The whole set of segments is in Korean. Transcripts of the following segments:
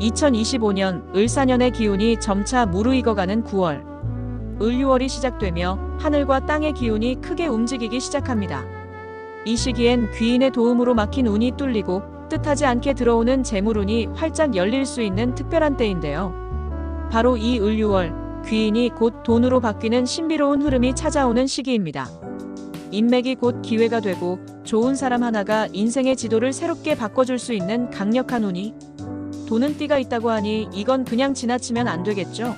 2025년 을사년의 기운이 점차 무르익어가는 9월. 을유월이 시작되며 하늘과 땅의 기운이 크게 움직이기 시작합니다. 이 시기엔 귀인의 도움으로 막힌 운이 뚫리고 뜻하지 않게 들어오는 재물운이 활짝 열릴 수 있는 특별한 때인데요. 바로 이 을유월, 귀인이 곧 돈으로 바뀌는 신비로운 흐름이 찾아오는 시기입니다. 인맥이 곧 기회가 되고 좋은 사람 하나가 인생의 지도를 새롭게 바꿔줄 수 있는 강력한 운이 돈은 띠가 있다고 하니 이건 그냥 지나치면 안 되겠죠?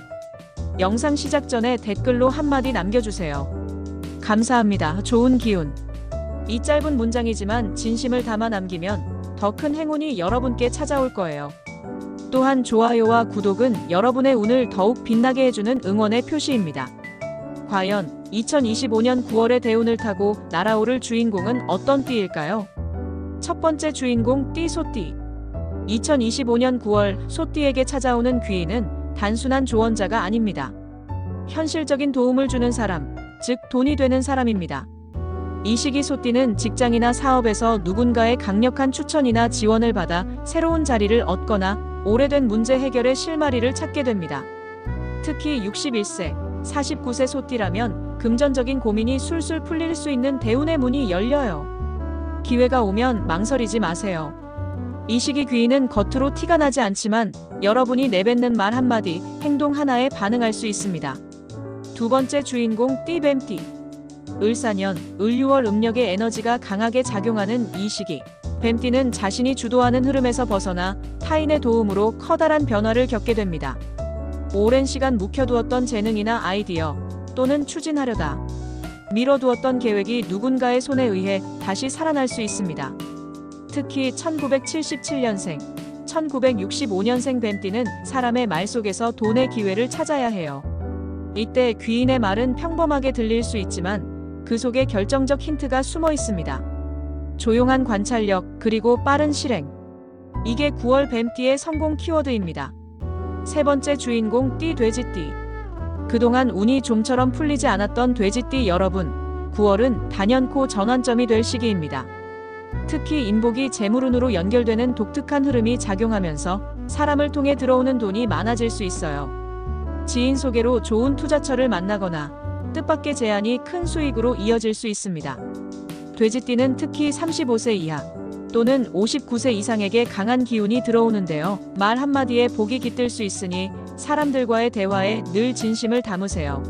영상 시작 전에 댓글로 한마디 남겨주세요. 감사합니다. 좋은 기운. 이 짧은 문장이지만 진심을 담아 남기면 더 큰 행운이 여러분께 찾아올 거예요. 또한 좋아요와 구독은 여러분의 운을 더욱 빛나게 해주는 응원의 표시입니다. 과연 2025년 9월의 대운을 타고 날아오를 주인공은 어떤 띠일까요? 첫 번째 주인공 띠 소띠. 2025년 9월 소띠에게 찾아오는 귀인은 단순한 조언자가 아닙니다. 현실적인 도움을 주는 사람, 즉 돈이 되는 사람입니다. 이 시기 소띠는 직장이나 사업에서 누군가의 강력한 추천이나 지원을 받아 새로운 자리를 얻거나 오래된 문제 해결의 실마리를 찾게 됩니다. 특히 61세, 49세 소띠라면 금전적인 고민이 술술 풀릴 수 있는 대운의 문이 열려요. 기회가 오면 망설이지 마세요. 이 시기 귀인은 겉으로 티가 나지 않지만 여러분이 내뱉는 말 한마디, 행동 하나에 반응할 수 있습니다. 두 번째 주인공 띠뱀띠. 을사년, 을유월 음력의 에너지가 강하게 작용하는 이 시기. 뱀띠는 자신이 주도하는 흐름에서 벗어나 타인의 도움으로 커다란 변화를 겪게 됩니다. 오랜 시간 묵혀두었던 재능이나 아이디어 또는 추진하려다 미뤄두었던 계획이 누군가의 손에 의해 다시 살아날 수 있습니다. 특히 1977년생, 1965년생 뱀띠는 사람의 말 속에서 돈의 기회를 찾아야 해요. 이때 귀인의 말은 평범하게 들릴 수 있지만 그 속에 결정적 힌트가 숨어 있습니다. 조용한 관찰력 그리고 빠른 실행. 이게 9월 뱀띠의 성공 키워드입니다. 세 번째 주인공 띠 돼지띠. 그동안 운이 좀처럼 풀리지 않았던 돼지띠 여러분, 9월은 단연코 전환점이 될 시기입니다. 특히 인복이 재물운으로 연결되는 독특한 흐름이 작용하면서 사람을 통해 들어오는 돈이 많아질 수 있어요. 지인 소개로 좋은 투자처를 만나거나 뜻밖의 제안이 큰 수익으로 이어질 수 있습니다. 돼지띠는 특히 35세 이하 또는 59세 이상에게 강한 기운이 들어오는데요. 말 한마디에 복이 깃들 수 있으니 사람들과의 대화에 늘 진심을 담으세요.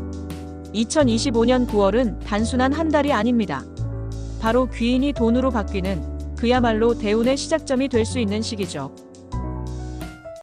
2025년 9월은 단순한 한 달이 아닙니다. 바로 귀인이 돈으로 바뀌는 그야말로 대운의 시작점이 될 수 있는 시기죠.